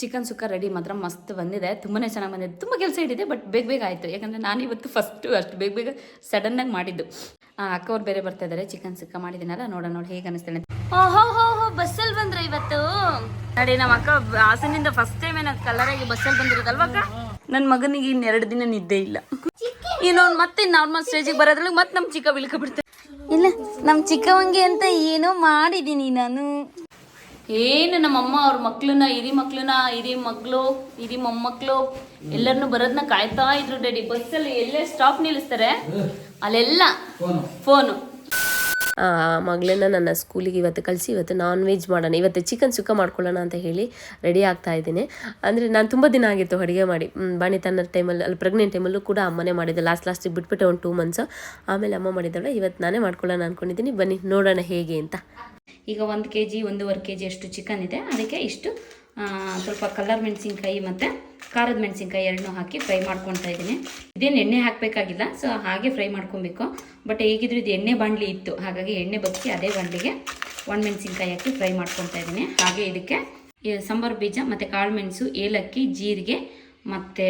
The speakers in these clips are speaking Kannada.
ಚಿಕನ್ ಸುಕ್ಕ ರೆಡಿ ಮಾತ್ರ ಮಸ್ತ್ ಬಂದಿದೆ. ತುಂಬಾ ಚೆನ್ನಾಗಿ ಬಂದಿದೆ. ತುಂಬ ಕೆಲಸ ಹಿಡಿದೆ ಬಟ್ ಬೇಗ ಬೇಗ ಆಯಿತು. ಯಾಕಂದರೆ ನಾನು ಇವತ್ತು ಫಸ್ಟು ಅಷ್ಟು ಬೇಗ ಬೇಗ ಸಡನ್ನಾಗಿ ಮಾಡಿದ್ದು. ಅಕ್ಕವ್ರು ಬೇರೆ ಬರ್ತಾ ಇದಾರೆ, ಚಿಕನ್ ಸುಕ್ಕ ಮಾಡಿದ್ದೀನಲ್ಲ ನೋಡ ನೋಡಿ ಹೇಗೆ ಅನಿಸ್ತೇನೆ ಓಹೋ ಹೋ ಹೋ ಬಸ್ಸಲ್ಲಿ ಬಂದ್ರೆ ಇವತ್ತು? ನೋಡಿ ನಮ್ಮ ಅಕ್ಕ ಹಾಸನಿಂದ ಫಸ್ಟ್ ಟೈಮ್ ಏನೋ ಕಲರಾಗಿ ಬಸ್ಸಲ್ಲಿ ಬಂದಿರೋದಲ್ವಾ ಅಕ್ಕ? ನನ್ನ ಮಗನಿಗೆ ಎರಡು ದಿನ ನಿದ್ದೆ ಇಲ್ಲ. ಇನ್ನೊಂದು ಮತ್ತೆ ನಾರ್ಮಲ್ ಸ್ಟೇಜಿಗೆ ಬರೋದ್ರಲ್ಲಿ ಮತ್ತೆ ನಮ್ಮ ಚಿಕ್ಕ ಬಿಳ್ಕ ಬಿಡ್ತಾರೆ ಇಲ್ಲ ನಮ್ಮ ಚಿಕ್ಕವಂಗೆ ಅಂತ ಏನೋ ಮಾಡಿದ್ದೀನಿ ನಾನು. ಏನು ನಮ್ಮಮ್ಮ ಅವ್ರ ಮಕ್ಳನ್ನ ಇರಿ ಮಕ್ಳನ್ನ ಇರಿ ಮಗಳು ಇರಿ ಮೊಮ್ಮಕ್ಳು ಎಲ್ಲರನ್ನು ಬರೋದನ್ನ ಕಾಯ್ತಾ ಇದ್ರು ಡ್ಯಾಡಿ. ಬಸ್ಸಲ್ಲಿ ಎಲ್ಲೇ ಸ್ಟಾಪ್ ನಿಲ್ಲಿಸ್ತಾರೆ ಅಲ್ಲೆಲ್ಲ ಫೋನು. ಆ ಮಗಳನ್ನ ನನ್ನ ಸ್ಕೂಲಿಗೆ ಇವತ್ತು ಕಳಿಸಿ ಇವತ್ತು ನಾನ್ ವೆಜ್ ಮಾಡೋಣ. ಇವತ್ತು ಚಿಕನ್ ಸುಕ್ಕ ಮಾಡ್ಕೊಳ್ಳೋಣ ಅಂತ ಹೇಳಿ ರೆಡಿ ಆಗ್ತಾ ಇದ್ದೀನಿ. ಅಂದರೆ ನಾನು ತುಂಬ ದಿನ ಆಗಿತ್ತು ಅಡುಗೆ ಮಾಡಿ. ಬಾಣಿ ತನ್ನ ಟೈಮಲ್ಲಿ ಅಲ್ಲಿ ಪ್ರೆಗ್ನೆಂಟ್ ಟೈಮಲ್ಲೂ ಕೂಡ ಅಮ್ಮನೇ ಮಾಡಿದ್ದೆ. ಲಾಸ್ಟ್ ಲಾಸ್ಟಿಗೆ ಬಿಟ್ಬಿಟ್ಟೆ ಒಂದು ಟೂ ಮಂತ್ಸು ಆಮೇಲೆ ಅಮ್ಮ ಮಾಡಿದ್ದಾಳೆ ಇವತ್ತು ನಾನೇ ಮಾಡ್ಕೊಳ್ಳೋಣ ಅಂದ್ಕೊಂಡಿದ್ದೀನಿ ಬನ್ನಿ ನೋಡೋಣ ಹೇಗೆ ಅಂತ. ಈಗ ಒಂದು ಕೆ ಜಿ ಒಂದೂವರೆ ಕೆ ಜಿ ಅಷ್ಟು ಚಿಕನ್ ಇದೆ. ಅದಕ್ಕೆ ಇಷ್ಟು ಸ್ವಲ್ಪ ಕಲರ್ ಮೆಣಸಿನ್ಕಾಯಿ ಮತ್ತು ಖಾರದ ಮೆಣಸಿನ್ಕಾಯಿ ಎರಡನ್ನೂ ಹಾಕಿ ಫ್ರೈ ಮಾಡ್ಕೊತಾ ಇದ್ದೀನಿ. ಇದೇನು ಎಣ್ಣೆ ಹಾಕಬೇಕಾಗಿಲ್ಲ ಸೊ ಹಾಗೆ ಫ್ರೈ ಮಾಡ್ಕೊಬೇಕು. ಬಟ್ ಹೇಗಿದ್ರು ಇದು ಎಣ್ಣೆ ಬಾಣಲಿ ಇತ್ತು. ಹಾಗಾಗಿ ಎಣ್ಣೆ ಬಗ್ಗೆ ಅದೇ ಬಾಂಡ್ಲಿಗೆ ಒಣ ಮೆಣಸಿನ್ಕಾಯಿ ಹಾಕಿ ಫ್ರೈ ಮಾಡ್ಕೊತಾ ಇದ್ದೀನಿ. ಹಾಗೆ ಇದಕ್ಕೆ ಸಾಂಬಾರು ಬೀಜ ಮತ್ತು ಕಾಳು ಮೆಣಸು, ಏಲಕ್ಕಿ, ಜೀರಿಗೆ ಮತ್ತು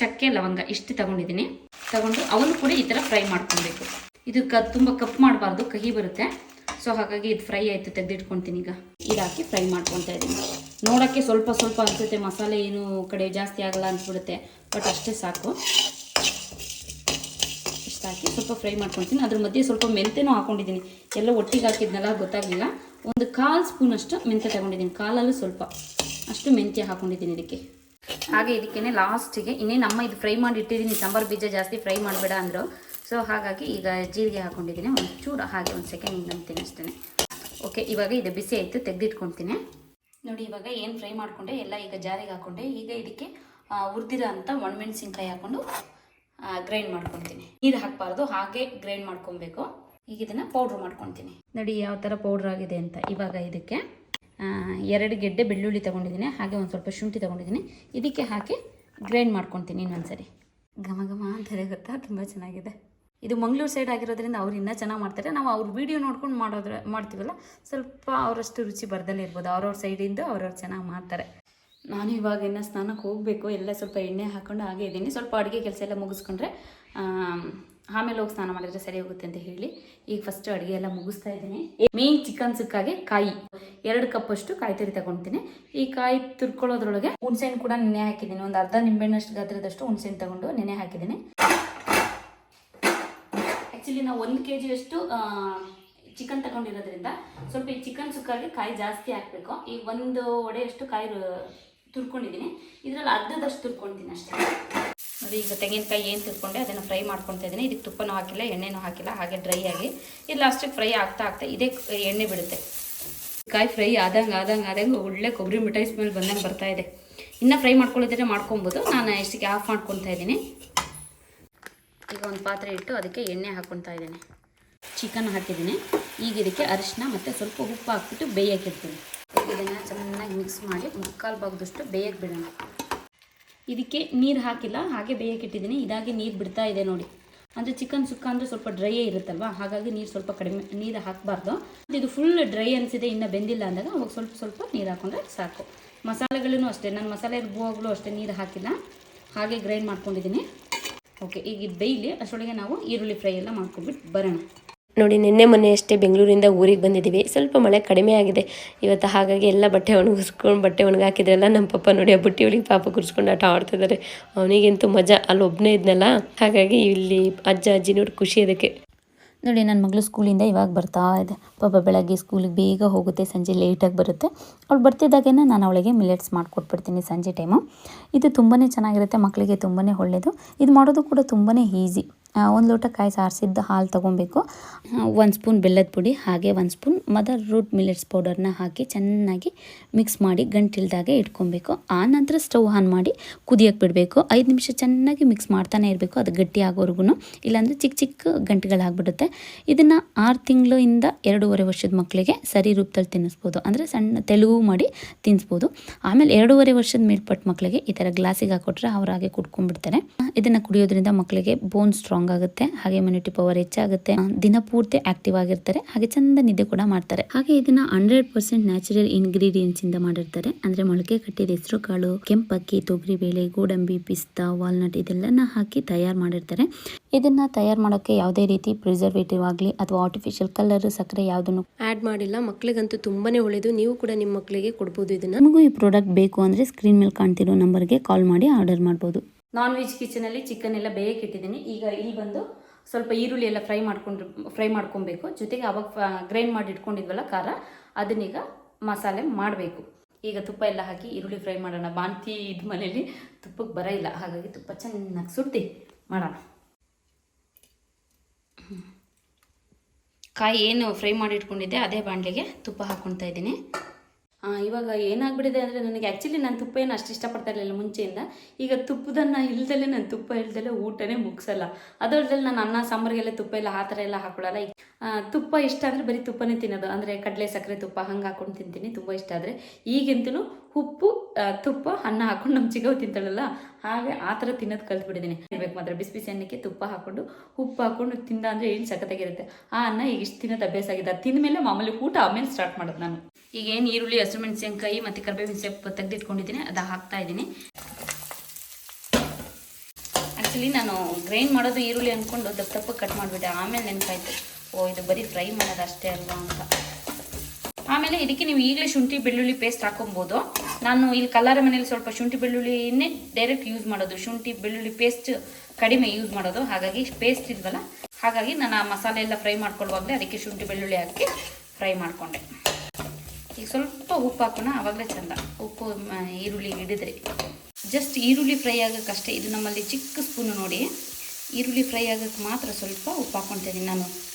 ಚಕ್ಕೆ, ಲವಂಗ ಇಷ್ಟು ತಗೊಂಡಿದ್ದೀನಿ. ತಗೊಂಡು ಅವನು ಕೂಡ ಈ ಥರ ಫ್ರೈ ಮಾಡ್ಕೊಬೇಕು. ಇದು ಕ, ತುಂಬ ಕಪ್ ಮಾಡಬಾರ್ದು, ಕಹಿ ಬರುತ್ತೆ. ಸೊ ಹಾಗಾಗಿ ಇದು ಫ್ರೈ ಆಯಿತು, ತೆಗೆದಿಟ್ಕೊತೀನಿ ಈಗ. ಇದು ಫ್ರೈ ಮಾಡ್ಕೊತಾ ಇದ್ದೀನಿ. ನೋಡೋಕ್ಕೆ ಸ್ವಲ್ಪ ಸ್ವಲ್ಪ ಅನಿಸುತ್ತೆ, ಮಸಾಲೆ ಏನು ಕಡೆ ಜಾಸ್ತಿ ಆಗಲ್ಲ ಅನ್ಸ್ಬಿಡುತ್ತೆ ಬಟ್ ಅಷ್ಟೇ ಸಾಕು. ಇಷ್ಟು ಸ್ವಲ್ಪ ಫ್ರೈ ಮಾಡ್ಕೊತೀನಿ. ಅದ್ರ ಮಧ್ಯೆ ಸ್ವಲ್ಪ ಮೆಂತೆನೂ ಹಾಕೊಂಡಿದ್ದೀನಿ. ಎಲ್ಲ ಒಟ್ಟಿಗೆ ಹಾಕಿದ್ನೆಲ್ಲ, ಗೊತ್ತಾಗಲಿಲ್ಲ. ಒಂದು ಕಾಲು ಸ್ಪೂನ್ ಅಷ್ಟು ಮೆಂತೆ ತಗೊಂಡಿದ್ದೀನಿ. ಕಾಲಲ್ಲೂ ಸ್ವಲ್ಪ ಅಷ್ಟು ಮೆಂತ್ಯ ಹಾಕೊಂಡಿದ್ದೀನಿ ಇದಕ್ಕೆ. ಹಾಗೆ ಇದಕ್ಕೇನೆ ಲಾಸ್ಟಿಗೆ ಇನ್ನೇನು ಅಮ್ಮ ಇದು ಫ್ರೈ ಮಾಡಿ ಇಟ್ಟಿದ್ದೀನಿ. ಸಾಂಬಾರು ಬೀಜ ಜಾಸ್ತಿ ಫ್ರೈ ಮಾಡಬೇಡ ಅಂದರು. ಸೊ ಹಾಗಾಗಿ ಈಗ ಜೀರಿಗೆ ಹಾಕೊಂಡಿದ್ದೀನಿ. ಒಂದು ಚೂರು ಹಾಗೆ ಒಂದು ಸೆಕೆಂಡ್ ಇನ್ನೊಂದು ತಿನ್ನಿಸ್ತೇನೆ. ಓಕೆ ಇವಾಗ ಇದು ಬಿಸಿ ಆಯಿತು ತೆಗೆದಿಟ್ಕೊಳ್ತೀನಿ ನೋಡಿ, ಇವಾಗ ಏನು ಫ್ರೈ ಮಾಡಿಕೊಂಡೆ, ಎಲ್ಲ ಈಗ ಜಾರಿಗೆ ಹಾಕ್ಕೊಂಡೆ ಈಗ ಇದಕ್ಕೆ ಹುರಿದಿರೋ ಅಂತ ಒಣಮೆಣಸಿನ್ಕಾಯಿ ಹಾಕ್ಕೊಂಡು ಗ್ರೈಂಡ್ ಮಾಡ್ಕೊತೀನಿ. ನೀರು ಹಾಕಬಾರ್ದು, ಹಾಗೆ ಗ್ರೈಂಡ್ ಮಾಡ್ಕೊಬೇಕು. ಈಗ ಇದನ್ನು ಪೌಡ್ರ್ ಮಾಡ್ಕೊತೀನಿ. ನೋಡಿ, ಯಾವ ಥರ ಪೌಡ್ರ್ ಆಗಿದೆ ಅಂತ. ಇವಾಗ ಇದಕ್ಕೆ ಎರಡು ಗೆಡ್ಡೆ ಬೆಳ್ಳುಳ್ಳಿ ತೊಗೊಂಡಿದ್ದೀನಿ. ಹಾಗೆ ಒಂದು ಸ್ವಲ್ಪ ಶುಂಠಿ ತೊಗೊಂಡಿದ್ದೀನಿ. ಇದಕ್ಕೆ ಹಾಕಿ ಗ್ರೈಂಡ್ ಮಾಡ್ಕೊತೀನಿ ಇನ್ನೊಂದ್ಸರಿ. ಘಮ ಘಮ ಅಂತಾರೆ ಗೊತ್ತಾ ತುಂಬ ಚೆನ್ನಾಗಿದೆ. ಇದು ಮಂಗಳೂರು ಸೈಡ್ ಆಗಿರೋದ್ರಿಂದ ಅವ್ರು ಇನ್ನೂ ಚೆನ್ನಾಗಿ ಮಾಡ್ತಾರೆ. ನಾವು ಅವ್ರ ವಿಡಿಯೋ ನೋಡ್ಕೊಂಡು ಮಾಡೋದ್ರ ಮಾಡ್ತೀವಲ್ಲ ಸ್ವಲ್ಪ ಅವರಷ್ಟು ರುಚಿ ಬರ್ದಲ್ಲೇ ಇರ್ಬೋದು. ಅವ್ರವ್ರ ಸೈಡಿಂದ ಅವ್ರವ್ರು ಚೆನ್ನಾಗಿ ಮಾಡ್ತಾರೆ. ನಾನು ಇವಾಗ ಇನ್ನೂ ಸ್ನಾನಕ್ಕೆ ಹೋಗಬೇಕು. ಎಲ್ಲ ಸ್ವಲ್ಪ ಎಣ್ಣೆ ಹಾಕೊಂಡು ಹಾಗೆ ಇದ್ದೀನಿ. ಸ್ವಲ್ಪ ಅಡುಗೆ ಕೆಲಸ ಎಲ್ಲ ಮುಗಿಸ್ಕೊಂಡ್ರೆ ಆಮ್, ಆಮೇಲೆ ಹೋಗಿ ಸ್ನಾನ ಮಾಡಿದರೆ ಸರಿ ಹೋಗುತ್ತೆ ಅಂತ ಹೇಳಿ ಈಗ ಫಸ್ಟ್ ಅಡುಗೆ ಎಲ್ಲ ಮುಗಿಸ್ತಾ ಇದ್ದೀನಿ. ಮೇನ್ ಚಿಕನ್ ಸುಕ್ಕಾಗೆ ಕಾಯಿ. ಎರಡು ಕಪ್ಪಷ್ಟು ಕಾಯಿ ತುರಿ ತಗೊಳ್ತೀನಿ ಈ ಕಾಯಿ ತುರ್ಕೊಳ್ಳೋದ್ರೊಳಗೆ ಹುಣಸೆಹಣ್ಣು ಕೂಡ ನೆನೆ ಹಾಕಿದ್ದೀನಿ. ಒಂದು ಅರ್ಧ ನಿಂಬೆಹಣ್ಣಷ್ಟು ಗಾತ್ರದಷ್ಟು ಹುಣಸೆಹಣ್ಣು ತಗೊಂಡು ನೆನೆ ಹಾಕಿದ್ದೀನಿ. ಆ್ಯಕ್ಚುಲಿ ನಾವು ಒಂದು ಕೆ ಜಿಯಷ್ಟು ಚಿಕನ್ ತಗೊಂಡಿರೋದ್ರಿಂದ ಸ್ವಲ್ಪ ಈ ಚಿಕನ್ ಸುಕ್ಕಾಗಿ ಕಾಯಿ ಜಾಸ್ತಿ ಹಾಕಬೇಕು. ಈಗ ಒಂದು ಒಡೆಯಷ್ಟು ಕಾಯಿ ತುರ್ಕೊಂಡಿದ್ದೀನಿ ಇದರಲ್ಲಿ ಅರ್ಧದಷ್ಟು ತುರ್ಕೊಳ್ತೀನಿ ಅಷ್ಟೇ. ನೋಡಿ, ಈಗ ತೆಂಗಿನಕಾಯಿ ಏನು ತುರ್ಕೊಂಡೆ ಅದನ್ನು ಫ್ರೈ ಮಾಡ್ಕೊತಾ ಇದ್ದೀನಿ ಇದಕ್ಕೆ ತುಪ್ಪನೂ ಹಾಕಿಲ್ಲ, ಎಣ್ಣೆನೂ ಹಾಕಿಲ್ಲ, ಹಾಗೆ ಡ್ರೈ ಆಗಿ. ಇದು ಲಾಸ್ಟಿಗೆ ಫ್ರೈ ಆಗ್ತಾ ಆಗ್ತಾ ಇದೇ ಎಣ್ಣೆ ಬಿಡುತ್ತೆ. ಕಾಯಿ ಫ್ರೈ ಆದಂಗೆ ಆದಂಗೆ ಆದಂಗೆ ಒಳ್ಳೆ ಕೊಬ್ಬರಿ ಮಿಠಾಯಿ ಸ್ಮೆಲ್ ಬಂದಂಗೆ ಬರ್ತಾ ಇದೆ. ಇನ್ನೂ ಫ್ರೈ ಮಾಡ್ಕೊಳ್ಳಿದ್ರೆ ಮಾಡ್ಕೊಬೋದು. ನಾನು ಎಷ್ಟಕ್ಕೆ ಆಫ್ ಮಾಡ್ಕೊತಾ ಇದ್ದೀನಿ ಈಗ ಒಂದು ಪಾತ್ರೆ ಇಟ್ಟು ಅದಕ್ಕೆ ಎಣ್ಣೆ ಹಾಕ್ಕೊತಾ ಇದ್ದೀನಿ. ಚಿಕನ್ ಹಾಕಿದ್ದೀನಿ. ಈಗ ಇದಕ್ಕೆ ಅರಿಶಿನ ಮತ್ತು ಸ್ವಲ್ಪ ಉಪ್ಪು ಹಾಕ್ಬಿಟ್ಟು ಬೇಯಕ್ಕೆ ಇಡ್ತೀನಿ. ಇದನ್ನು ಚೆನ್ನಾಗಿ ಮಿಕ್ಸ್ ಮಾಡಿ ಮುಕ್ಕಾಲು ಭಾಗದಷ್ಟು ಬೇಯಕ್ಕೆ ಬಿಡೋಣ. ಇದಕ್ಕೆ ನೀರು ಹಾಕಿಲ್ಲ, ಹಾಗೆ ಬೇಯಕ್ಕೆ ಇಟ್ಟಿದ್ದೀನಿ. ಇದಾಗಿ ನೀರು ಬಿಡ್ತಾ ಇದೆ ನೋಡಿ. ಅಂದರೆ ಚಿಕನ್ ಸುಕ್ಕ ಅಂದರೆ ಸ್ವಲ್ಪ ಡ್ರೈಯೇ ಇರುತ್ತಲ್ವ? ಹಾಗಾಗಿ ನೀರು ಸ್ವಲ್ಪ ಕಡಿಮೆ ನೀರು ಹಾಕಬಾರ್ದು. ಇದು ಫುಲ್ ಡ್ರೈ ಅನಿಸಿದೆ, ಇನ್ನು ಬೆಂದಿಲ್ಲ ಅಂದಾಗ ಅವಾಗ ಸ್ವಲ್ಪ ಸ್ವಲ್ಪ ನೀರು ಹಾಕೊಂಡ್ರೆ ಸಾಕು. ಮಸಾಲೆಗಳೂ ಅಷ್ಟೇ, ನಾನು ಮಸಾಲೆ ರುಬ್ಬುವಾಗಲೂ ಅಷ್ಟೇ ನೀರು ಹಾಕಿಲ್ಲ. ಹಾಗೆ ಗ್ರೈಂಡ್ ಮಾಡ್ಕೊಂಡಿದ್ದೀನಿ. ಓಕೆ ಈಗ ಇದು ಬೇಯಲಿ ಅಷ್ಟರೊಳಗೆ ನಾವು ಈರುಳ್ಳಿ ಫ್ರೈ ಎಲ್ಲ ಮಾಡ್ಕೊಂಡ್ಬಿಟ್ಟು ಬರೋಣ. ನೋಡಿ, ನಿನ್ನೆ ಮೊನ್ನೆ ಅಷ್ಟೇ ಬೆಂಗಳೂರಿಂದ ಊರಿಗೆ ಬಂದಿದ್ದೀವಿ. ಸ್ವಲ್ಪ ಮಳೆ ಕಡಿಮೆ ಆಗಿದೆ. ಇವತ್ತು ಹಾಗಾಗಿ ಎಲ್ಲ ಬಟ್ಟೆ ಒಣಗಿಸ್ಕೊಂಡು ಬಟ್ಟೆ ಒಣಗಾಕಿದ್ರೆಲ್ಲ ನಮ್ಮ ಪಪ್ಪ ನೋಡಿ ಆ ಬುಟ್ಟಿ ಒಳಗೆ ಪಾಪ ಕುರ್ಸ್ಕೊಂಡು ಆಟ ಆಡ್ತಿದ್ದಾರೆ ಅವನಿಗಂತೂ ಮಜಾ. ಅಲ್ಲಿ ಒಬ್ಬನೇ ಇದ್ನಲ್ಲ. ಹಾಗಾಗಿ ಇಲ್ಲಿ ಅಜ್ಜ ಅಜ್ಜಿ ನೋಡಿ ಖುಷಿ ಅದಕ್ಕೆ. ನೋಡಿ ನನ್ನ ಮಗಳು ಸ್ಕೂಲಿಂದ ಇವಾಗ ಬರ್ತಾ ಇದೆ. ಪಾಪ ಬೆಳಗ್ಗೆ ಸ್ಕೂಲಿಗೆ ಬೇಗ ಹೋಗುತ್ತೆ, ಸಂಜೆ ಲೇಟಾಗಿ ಬರುತ್ತೆ. ಅವಳು ಬರ್ತಿದ್ದಾಗೇ ನಾನು ಅವಳಿಗೆ ಮಿಲೆಟ್ಸ್ ಮಾಡಿಕೊಟ್ಬಿಡ್ತೀನಿ ಸಂಜೆ ಟೈಮು ಇದು ತುಂಬಾ ಚೆನ್ನಾಗಿರುತ್ತೆ ಮಕ್ಕಳಿಗೆ ತುಂಬಾ ಒಳ್ಳೆಯದು ಇದು ಮಾಡೋದು ಕೂಡ ತುಂಬಾ ಈಸಿ ಒಂದು ಲೋಟ ಕಾಯಿ ಸಾರಿಸಿದ್ದ ಹಾಲು ತೊಗೊಬೇಕು. ಒಂದು ಸ್ಪೂನ್ ಬೆಲ್ಲದ ಪುಡಿ, ಹಾಗೆ ಒಂದು ಸ್ಪೂನ್ ಮದರ್ ರೂಟ್ ಮಿಲೆಟ್ಸ್ ಪೌಡರ್ನ ಹಾಕಿ ಚೆನ್ನಾಗಿ ಮಿಕ್ಸ್ ಮಾಡಿ ಗಂಟಿಲ್ದಾಗೆ ಇಟ್ಕೊಬೇಕು. ಆ ನಂತರ ಸ್ಟವ್ ಆನ್ ಮಾಡಿ ಕುದಿಯೋಕೆ ಬಿಡಬೇಕು. ಐದು ನಿಮಿಷ ಚೆನ್ನಾಗಿ ಮಿಕ್ಸ್ ಮಾಡ್ತಾನೆ ಇರಬೇಕು, ಅದು ಗಟ್ಟಿ ಆಗೋವರೆಗೂ ಇಲ್ಲಾಂದರೆ ಚಿಕ್ಕ ಚಿಕ್ಕ ಗಂಟೆಗಳಾಗ್ಬಿಡುತ್ತೆ. ಇದನ್ನು ಆರು ತಿಂಗಳಿಂದ ಎರಡೂವರೆ ವರ್ಷದ ಮಕ್ಕಳಿಗೆ ಸರಿ ರೂಪದಲ್ಲಿ ತಿನ್ನಿಸ್ಬೋದು. ಅಂದರೆ ಸಣ್ಣ ತೆಲುಗು ಮಾಡಿ ತಿನ್ನಿಸ್ಬೋದು ಆಮೇಲೆ ಎರಡೂವರೆ ವರ್ಷದ ಮೇಲ್ಪಟ್ಟ ಮಕ್ಕಳಿಗೆ ಈ ಥರ ಗ್ಲಾಸಿಗೆ ಹಾಕೊಟ್ರೆ ಅವರಾಗೆ ಕುಡ್ಕೊಂಡ್ಬಿಡ್ತಾರೆ. ಇದನ್ನು ಕುಡಿಯೋದ್ರಿಂದ ಮಕ್ಕಳಿಗೆ ಬೋನ್ ಸ್ಟ್ರಾಂಗ್ ಸ್ಟ್ರಾಂಗ್ ಆಗುತ್ತೆ ಹಾಗೆ ಇಮ್ಯುನಿಟಿ ಪವರ್ ಹೆಚ್ಚಾಗುತ್ತೆ ದಿನ ಪೂರ್ತಿ ಆಕ್ಟಿವ್ ಆಗಿರ್ತಾರೆ ಹಾಗೆ ಚಂದ ನಿದ್ದೆ ಕೂಡ ಮಾಡ್ತಾರೆ. ಹಾಗೆ ಇದನ್ನ ಹಂಡ್ರೆಡ್ ಪರ್ಸೆಂಟ್ ನ್ಯಾಚುರಲ್ ಇಂಗ್ರೀಡಿಯೆಂಟ್ಸ್ ಇಂದ ಮಾಡಿರ್ತಾರೆ. ಅಂದ್ರೆ ಮೊಳಕೆ ಕಟ್ಟಿದ ಹೆಸರು ಕಾಳು ಕೆಂಪಕ್ಕಿ ತೊಗರಿ ಬೇಳೆ ಗೋಡಂಬಿ ಪಿಸ್ತಾ ವಾಲ್ನಟ್ ಇದೆಲ್ಲನ ಹಾಕಿ ತಯಾರು ಮಾಡಿರ್ತಾರೆ. ಇದನ್ನ ತಯಾರು ಮಾಡೋಕೆ ಯಾವುದೇ ರೀತಿ ಪ್ರಿಸರ್ವೇಟಿವ್ ಆಗಲಿ ಅಥವಾ ಆರ್ಟಿಫಿಷಿಯಲ್ ಕಲರ್ ಸಕ್ಕರೆ ಯಾವುದನ್ನು ಆಡ್ ಮಾಡಿಲ್ಲ ಮಕ್ಕಳಿಗಂತೂ ತುಂಬಾನೇ ಒಳ್ಳೆಯದು ನೀವು ಕೂಡ ನಿಮ್ಮ ಮಕ್ಕಳಿಗೆ ಕೊಡ್ಬೋದು ಇದನ್ನ. ನಿಮಗೂ ಈ ಪ್ರಾಡಕ್ಟ್ ಬೇಕು ಅಂದ್ರೆ ಸ್ಕ್ರೀನ್ ಮೇಲೆ ಕಾಣ್ತಿರೋ ನಂಬರ್ಗೆ ಕಾಲ್ ಮಾಡಿ ಆರ್ಡರ್ ಮಾಡ್ಬೋದು. ನಾನ್ ವೆಜ್ ಕಿಚನಲ್ಲಿ ಚಿಕನ್ ಎಲ್ಲ ಬೇಯಕ್ಕೆ ಇಟ್ಟಿದ್ದೀನಿ. ಈಗ ಇಲ್ಲಿ ಬಂದು ಸ್ವಲ್ಪ ಈರುಳ್ಳಿ ಎಲ್ಲ ಫ್ರೈ ಮಾಡ್ಕೊಂಡು ಫ್ರೈ ಮಾಡ್ಕೊಬೇಕು. ಜೊತೆಗೆ ಅವಾಗ ಗ್ರೈಂಡ್ ಮಾಡಿ ಇಟ್ಕೊಂಡಿದ್ವಲ್ಲ ಖಾರ, ಅದನ್ನೀಗ ಮಸಾಲೆ ಮಾಡಬೇಕು. ಈಗ ತುಪ್ಪ ಎಲ್ಲ ಹಾಕಿ ಈರುಳ್ಳಿ ಫ್ರೈ ಮಾಡೋಣ. ಬಾಂತಿ ಇದು ಮನೇಲಿ ತುಪ್ಪಕ್ಕೆ ಬರ ಇಲ್ಲ. ಹಾಗಾಗಿ ತುಪ್ಪ ಚೆನ್ನಾಗಿ ಸುಟ್ಟಿ ಮಾಡೋಣ. ಕಾಯಿ ಏನು ಫ್ರೈ ಮಾಡಿ ಇಟ್ಕೊಂಡಿದ್ದೆ, ಅದೇ ಬಾಣಲೆಗೆ ತುಪ್ಪ ಹಾಕ್ಕೊಳ್ತಾ ಇದ್ದೀನಿ. ಇವಾಗ ಏನಾಗ್ಬಿಟ್ಟಿದೆ ಅಂದರೆ ನನಗೆ ಆ್ಯಕ್ಚುಲಿ ನಾನು ತುಪ್ಪ ಏನು ಅಷ್ಟು ಇಷ್ಟಪಡ್ತಾ ಇರಲಿಲ್ಲ ಮುಂಚೆಯಿಂದ. ಈಗ ತುಪ್ಪದನ್ನ ಇಲ್ದಲೇ ನಾನು ತುಪ್ಪ ಇಲ್ದಲೇ ಊಟನೇ ಮುಗಿಸಲ್ಲ. ಅದರದಲ್ಲಿ ನಾನು ಅನ್ನ, ಸಾಂಬಾರಿಗೆಲ್ಲ ತುಪ್ಪ ಎಲ್ಲ ಆ ಥರ ಎಲ್ಲ ಹಾಕೊಳ್ಳಲ್ಲ ತುಪ್ಪ ಇಷ್ಟ ಅಂದರೆ ಬರೀ ತುಪ್ಪನೇ ತಿನ್ನೋದು. ಅಂದರೆ ಕಡಲೆ, ಸಕ್ಕರೆ ತುಪ್ಪ ಹಂಗೆ ಹಾಕೊಂಡು ತಿಂತೀನಿ, ತುಂಬ ಇಷ್ಟ ಆದರೆ. ಈಗಂತೂ ಉಪ್ಪು ತುಪ್ಪ, ಅನ್ನ ಹಾಕೊಂಡು ನಮ್ಮ ಚಿಗವು ತಿಂತಾಳಲ್ಲ ಹಾಗೆ ಆ ಥರ ತಿನ್ನೋದು ಕಲ್ತ್ಬಿಟ್ಟಿದ್ದೀನಿ. ಹೇಳ್ಬೇಕು ಮಾತ್ರ. ಬಿಸಿ ಬಿಸಿ ಅನ್ನಕ್ಕೆ ತುಪ್ಪ ಹಾಕ್ಕೊಂಡು ಉಪ್ಪು ಹಾಕ್ಕೊಂಡು ತಿಂದ ಅಂದರೆ ಏನು ಸಖತ್ತಾಗಿರುತ್ತೆ. ಆ ಅನ್ನ ಈಗ ಇಷ್ಟು ತಿನ್ನೋದು ಅಭ್ಯಾಸ ಆಗಿದೆ. ಅದು ಮೇಲೆ ಮಾಮೂಲಿ ಊಟ ಆಮೇಲೆ ಸ್ಟಾರ್ಟ್ ಮಾಡೋದು ನಾನು. ಈಗ ಏನು ಈರುಳ್ಳಿ ಹಸಿಮೆಣಸಿನ್ಕಾಯಿ ಮತ್ತು ಕರಿಬೇವಿನ ಸೊಪ್ಪು ತೆಗೆದಿಟ್ಕೊಂಡಿದ್ದೀನಿ. ಅದು ಹಾಕ್ತಾ ಇದ್ದೀನಿ. ಆ್ಯಕ್ಚುಲಿ ನಾನು ಗ್ರೈಂಡ್ ಮಾಡೋದು ಈರುಳ್ಳಿ ಅಂದ್ಕೊಂಡು ದಪ್ಪ ದಪ್ಪ ಕಟ್ ಮಾಡಿಬಿಟ್ಟೆ. ಆಮೇಲೆ ನೆನಪಾಯ್ತು. ಓ, ಇದು ಬರೀ ಫ್ರೈ ಮಾಡೋದು ಅಷ್ಟೇ ಅಲ್ವಾ ಅಂತ. ಆಮೇಲೆ ಇದಕ್ಕೆ ನೀವು ಈಗಲೇ ಶುಂಠಿ, ಬೆಳ್ಳುಳ್ಳಿ ಪೇಸ್ಟ್ ಹಾಕೊಬೋದು. ನಾನು ಇಲ್ಲಿ ಕಲ್ಲರ ಮನೇಲಿ ಸ್ವಲ್ಪ ಶುಂಠಿ, ಬೆಳ್ಳುಳ್ಳಿನೇ ಡೈರೆಕ್ಟ್ ಯೂಸ್ ಮಾಡೋದು. ಶುಂಠಿ, ಬೆಳ್ಳುಳ್ಳಿ ಪೇಸ್ಟ್ ಕಡಿಮೆ ಯೂಸ್ ಮಾಡೋದು. ಹಾಗಾಗಿ ಪೇಸ್ಟ್ ಇದ್ವಲ್ಲ ಹಾಗಾಗಿ ನಾನು ಆ ಮಸಾಲೆ ಎಲ್ಲ ಫ್ರೈ ಮಾಡ್ಕೊಳ್ಳುವಾಗಲೇ ಅದಕ್ಕೆ ಶುಂಠಿ, ಬೆಳ್ಳುಳ್ಳಿ ಹಾಕಿ ಫ್ರೈ ಮಾಡಿಕೊಂಡೆ. ಈಗ ಸ್ವಲ್ಪ ಉಪ್ಪು ಹಾಕೋಣ. ಆವಾಗಲೇ ಚಂದ. ಉಪ್ಪು ಈರುಳ್ಳಿ ಹಿಡಿದ್ರೆ. ಜಸ್ಟ್ ಈರುಳ್ಳಿ ಫ್ರೈ ಆಗೋಕ್ಕಷ್ಟೇ. ಇದು ನಮ್ಮಲ್ಲಿ ಚಿಕ್ಕ ಸ್ಪೂನು ನೋಡಿ. ಈರುಳ್ಳಿ ಫ್ರೈ ಆಗೋಕ್ಕೆ ಮಾತ್ರ ಸ್ವಲ್ಪ ಉಪ್ಪು ಹಾಕ್ಕೊತೀನಿ ನಾನು.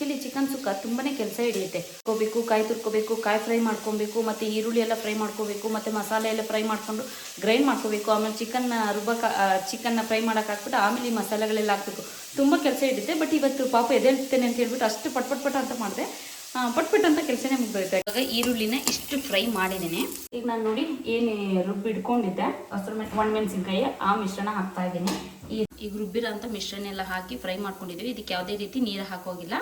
ಆ್ಯಕ್ಚುಲಿ ಚಿಕನ್ ಸುಕ್ಕ ತುಂಬಾ ಕೆಲಸ ಹಿಡಿಯುತ್ತೆ. ಕೋಬೇಕು ಕಾಯಿ ತುರ್ಕೋಬೇಕು, ಕಾಯಿ ಫ್ರೈ ಮಾಡ್ಕೊಬೇಕು, ಮತ್ತು ಈರುಳ್ಳಿ ಎಲ್ಲ ಫ್ರೈ ಮಾಡ್ಕೋಬೇಕು, ಮತ್ತು ಮಸಾಲೆ ಎಲ್ಲ ಫ್ರೈ ಮಾಡಿಕೊಂಡು ಗ್ರೈಂಡ್ ಮಾಡ್ಕೋಬೇಕು. ಆಮೇಲೆ ಚಿಕನ್ನ ರುಬ್ಬಕ್ಕೆ ಚಿಕನ್ನ ಫ್ರೈ ಮಾಡೋಕೆ ಹಾಕ್ಬಿಟ್ಟು ಆಮೇಲೆ ಈ ಮಸಾಲೆಗಳೆಲ್ಲ ಹಾಕಬೇಕು. ತುಂಬ ಕೆಲಸ ಹಿಡಿಯುತ್ತೆ ಬಟ್ ಇವತ್ತು ಪಾಪ ಎದೇಳ್ತೇನೆ ಅಂತ ಹೇಳ್ಬಿಟ್ಟು ಅಷ್ಟು ಪಟ್ ಪಟ್ ಪಟ್ ಅಂತ ಮಾಡಿದೆ. ಪಟ್ ಪಟ್ ಅಂತ ಕೆಲಸನೇ ಮುಗ್ದೋಯ್ತು. ಇವಾಗ ಈರುಳ್ಳಿನ ಇಷ್ಟು ಫ್ರೈ ಮಾಡಿದ್ದೀನಿ. ಈಗ ನಾನು ನೋಡಿ ಏನು ರುಬ್ಬಿ ಇಟ್ಕೊಂಡಿದ್ದೆ. ಹಸಿರು ಮೆಣ್ ಒಣಮೆಣಸಿನ್ಕಾಯಿ ಆ ಮಿಶ್ರಣ ಹಾಕ್ತಾ ಇದ್ದೀನಿ. ಈಗ ರುಬ್ಬಿರೋ ಅಂತ ಮಿಶ್ರಣ ಎಲ್ಲ ಹಾಕಿ ಫ್ರೈ ಮಾಡ್ಕೊಂಡಿದ್ದೀವಿ. ಇದಕ್ಕೆ ಯಾವುದೇ ರೀತಿ ನೀರು ಹಾಕೋಗಿಲ್ಲ.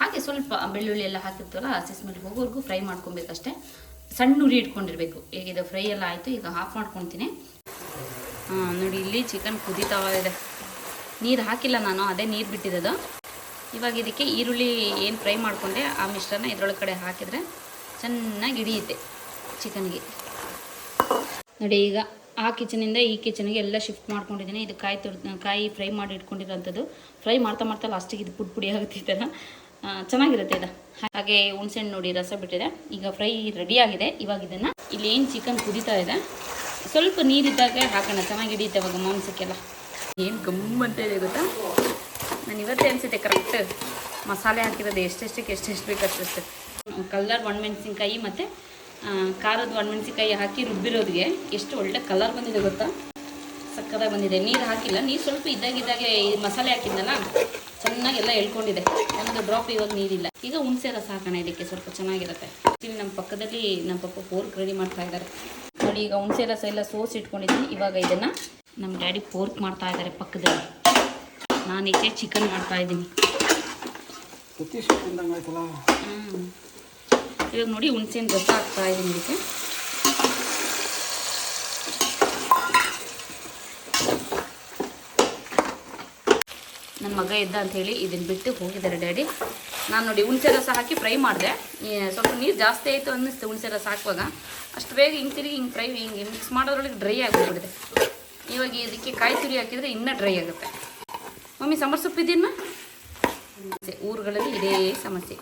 ಹಾಗೆ ಸ್ವಲ್ಪ ಬೆಳ್ಳುಳ್ಳಿ ಎಲ್ಲ ಹಾಕಿರ್ತೀವಲ್ಲ ಹಸಿ ಸ್ಮೆಲ್ ಹೋಗೋವರೆಗೂ ಫ್ರೈ ಮಾಡ್ಕೊಬೇಕಷ್ಟೇ. ಸಣ್ಣ ಉರಿ ಇಟ್ಕೊಂಡಿರ್ಬೇಕು. ಈಗ ಇದು ಫ್ರೈ ಎಲ್ಲ ಆಯಿತು, ಈಗ ಹಾಫ್ ಮಾಡ್ಕೊತೀನಿ ನೋಡಿ, ಇಲ್ಲಿ ಚಿಕನ್ ಕುದೀತಾ ಇದೆ. ನೀರು ಹಾಕಿಲ್ಲ ನಾನು, ಅದೇ ನೀರು ಬಿಟ್ಟಿರೋದು ಇವಾಗ ಇದಕ್ಕೆ ಈರುಳ್ಳಿ ಏನು ಫ್ರೈ ಮಾಡಿಕೊಂಡೆ, ಆ ಮಿಶ್ರನ ಇದರೊಳಗಡೆ ಕಡೆ ಹಾಕಿದರೆ ಚೆನ್ನಾಗಿ ಹಿಡಿಯುತ್ತೆ ಚಿಕನ್ಗೆ ನೋಡಿ, ಈಗ ಆ ಕಿಚನಿಂದ ಈ ಕಿಚನ್ಗೆ ಎಲ್ಲ ಶಿಫ್ಟ್ ಮಾಡ್ಕೊಂಡಿದ್ದೀನಿ. ಇದು ಕಾಯಿ ತುರ್ ಕಾಯಿ ಫ್ರೈ ಮಾಡಿ ಇಟ್ಕೊಂಡಿರೋಂಥದ್ದು. ಫ್ರೈ ಮಾಡ್ತಾ ಮಾಡ್ತಾ ಲಾಸ್ಟಿಗೆ ಇದು ಪುಡಿ ಪುಡಿ ಆಗುತ್ತೆ ಈ ಚೆನ್ನಾಗಿರುತ್ತೆ ಇದು. ಹಾಗೆ ಹುಣ್ಸೆಹಣ್ಣು ನೋಡಿ ರಸ ಬಿಟ್ಟಿದೆ. ಈಗ ಫ್ರೈ ರೆಡಿ ಆಗಿದೆ ಇವಾಗ ಇದನ್ನು ಇಲ್ಲಿ ಏನು ಚಿಕನ್ ಕುದೀತಾ ಇದೆ. ಸ್ವಲ್ಪ ನೀರಿದ್ದಾಗ ಹಾಕೋಣ. ಚೆನ್ನಾಗಿ ಹಿಡಿಯುತ್ತೆ ಅವಾಗ ಮಾಂಸಕ್ಕೆಲ್ಲ. ಏನು ಗಮ್ಮಂತ ಇದೆ ಗೊತ್ತಾ? ನಾನು ಇವತ್ತೇ ಅನಿಸುತ್ತೆ ಕರೆಕ್ಟ್ ಮಸಾಲೆ ಹಾಕಿರೋದು ಎಷ್ಟೆಷ್ಟಕ್ಕೆ ಎಷ್ಟೆಷ್ಟು ಬೇಕು ಅಷ್ಟೆಷ್ಟು. ಕಲ್ಲರ್ ಒಣಮೆಣ್ಸಿನ್ಕಾಯಿ ಮತ್ತು ಖಾರದ ಒಣಮೆಣ್ಸಿನ್ಕಾಯಿ ಹಾಕಿ ರುಬ್ಬಿರೋದಿಗೆ ಎಷ್ಟು ಒಳ್ಳೆ ಕಲರ್ ಬಂದಿದೆ ಗೊತ್ತಾ? ಸಕ್ಕತ್ತಾಗಿ ಬಂದಿದೆ. ನೀರು ಹಾಕಿಲ್ಲ. ನೀರು ಸ್ವಲ್ಪ ಇದ್ದಾಗಿದ್ದಾಗೆ ಈ ಮಸಾಲೆ ಹಾಕಿದ್ನಲ್ಲ ಚೆನ್ನಾಗಿ ಎಲ್ಲ ಎಳ್ಕೊಂಡಿದೆ. ಒಂದು ಡ್ರಾಪ್ ಇವಾಗ ನೀರಿಲ್ಲ. ಈಗ ಹುಣಸೆ ರಸ ಹಾಕೋಣ ಇದಕ್ಕೆ. ಸ್ವಲ್ಪ ಚೆನ್ನಾಗಿರುತ್ತೆ. ಇಲ್ಲಿ ನಮ್ಮ ಪಕ್ಕದಲ್ಲಿ ನಮ್ಮ ಪಪ್ಪ ಪೋರ್ಕ್ ರೆಡಿ ಮಾಡ್ತಾ ಇದ್ದಾರೆ. ನೋಡಿ ಈಗ ಹುಣಸೆ ರಸ ಎಲ್ಲ ಸೋಸಿ ಇಟ್ಕೊಂಡಿದ್ದೀನಿ. ಇವಾಗ ಇದನ್ನು ನಮ್ಮ ಡ್ಯಾಡಿ ಪೋರ್ಕ್ ಮಾಡ್ತಾ ಇದ್ದಾರೆ ಪಕ್ಕದಲ್ಲಿ. ನಾನು ಈಚೆ ಚಿಕನ್ ಮಾಡ್ತಾ ಇದ್ದೀನಿ. ಹ್ಞೂ ಇವಾಗ ನೋಡಿ ಹುಣಸೆನ ರಸ ಹಾಕ್ತಾ ಇದ್ದೀನಿ ಇದಕ್ಕೆ. ನನ್ನ ಮಗ ಇದ್ದ ಅಂತ ಹೇಳಿ ಇದನ್ನು ಬಿಟ್ಟು ಹೋಗಿದ್ದಾರೆ ಡ್ಯಾಡಿ. ನಾನು ನೋಡಿ ಹುಣಸೆ ರಸ ಹಾಕಿ ಫ್ರೈ ಮಾಡಿದೆ. ಸ್ವಲ್ಪ ನೀರು ಜಾಸ್ತಿ ಆಯಿತು ಅನ್ನಿಸ್ತು ಹುಣಸೆ ರಸ ಹಾಕುವಾಗ. ಅಷ್ಟು ಬೇಗ ಹಿಂಗೆ ತಿರುಗಿ ಹಿಂಗೆ ಫ್ರೈ ಹಿಂಗೆ ಮಿಕ್ಸ್ ಮಾಡೋದ್ರೊಳಗೆ ಡ್ರೈ ಆಗಿಬಿಟ್ಟಿದೆ ಇವಾಗ ಇದಕ್ಕೆ ಕಾಯಿ ತುರಿ ಹಾಕಿದರೆ ಇನ್ನೂ ಡ್ರೈ ಆಗುತ್ತೆ. ಮಮ್ಮಿ ಸಾಂಬಾರು ಸೊಪ್ಪು ಇದೆಯಮ್ಮ ಊರುಗಳಲ್ಲಿ ಇದೇ ಸಮಸ್ಯೆ.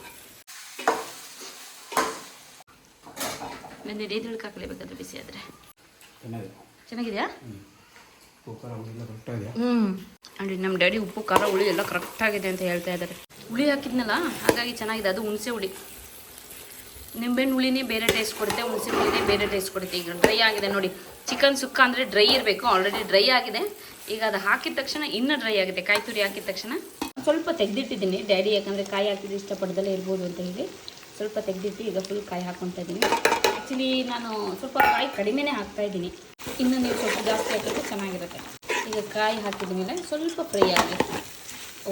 ಬಂದಿದೆ ಇದ್ರೊಳಗೆ ಹಾಕಲೇಬೇಕಾದ್ರೆ ಬಿಸಿ ಆದರೆ. ಚೆನ್ನಾಗಿದೆಯಾ? ಹ್ಞೂ ನೋಡಿ ನಮ್ಮ ಡ್ಯಾಡಿ ಉಪ್ಪು, ಖಾರ, ಹುಳಿ ಎಲ್ಲ ಕರೆಕ್ಟಾಗಿದೆ ಅಂತ ಹೇಳ್ತಾ ಇದ್ದಾರೆ ಹುಳಿ ಹಾಕಿದ್ನಲ್ಲ, ಹಾಗಾಗಿ ಚೆನ್ನಾಗಿದೆ. ಅದು ಹುಣಸೆ ಹುಳಿ. ನಿಂಬೆಹಣ್ಣು ಹುಳಿನೇ ಬೇರೆ ಟೇಸ್ಟ್ ಕೊಡುತ್ತೆ, ಹುಣಸೆ ಹುಳಿನೇ ಬೇರೆ ಟೇಸ್ಟ್ ಕೊಡುತ್ತೆ. ಈಗ ಡ್ರೈ ಆಗಿದೆ ನೋಡಿ. ಚಿಕನ್ ಸುಕ್ಕ ಅಂದರೆ ಡ್ರೈ ಇರಬೇಕು ಆಲ್ರೆಡಿ ಡ್ರೈ ಆಗಿದೆ. ಈಗ ಅದು ಹಾಕಿದ ತಕ್ಷಣ ಇನ್ನೂ ಡ್ರೈ ಆಗುತ್ತೆ ಕಾಯಿ ತುರಿ ಹಾಕಿದ ತಕ್ಷಣ. ಸ್ವಲ್ಪ ತೆಗೆದಿಟ್ಟಿದ್ದೀನಿ. ಡ್ಯಾಡಿ ಯಾಕಂದರೆ ಕಾಯಿ ಹಾಕಿದ್ರೆ ಇಷ್ಟಪಡ್ದಲ್ಲೇ ಇರ್ಬೋದು ಅಂತ ಹೇಳಿ. ಸ್ವಲ್ಪ ತೆಗೆದಿಟ್ಟು ಈಗ ಫುಲ್ ಕಾಯಿ ಹಾಕ್ಕೊತಾ ಇದ್ದೀನಿ. ಆ್ಯಕ್ಚುಲಿ ನಾನು ಸ್ವಲ್ಪ ಕಾಯಿ ಕಡಿಮೆನೇ ಹಾಕ್ತಾ ಇದ್ದೀನಿ. ಇನ್ನು ನೀವು ಸ್ವಲ್ಪ ಜಾಸ್ತಿ ಹಾಕಿದ್ರೆ ಚೆನ್ನಾಗಿರುತ್ತೆ. ಈಗ ಕಾಯಿ ಹಾಕಿದ ಮೇಲೆ ಸ್ವಲ್ಪ ಫ್ರೈ ಆಗಲಿ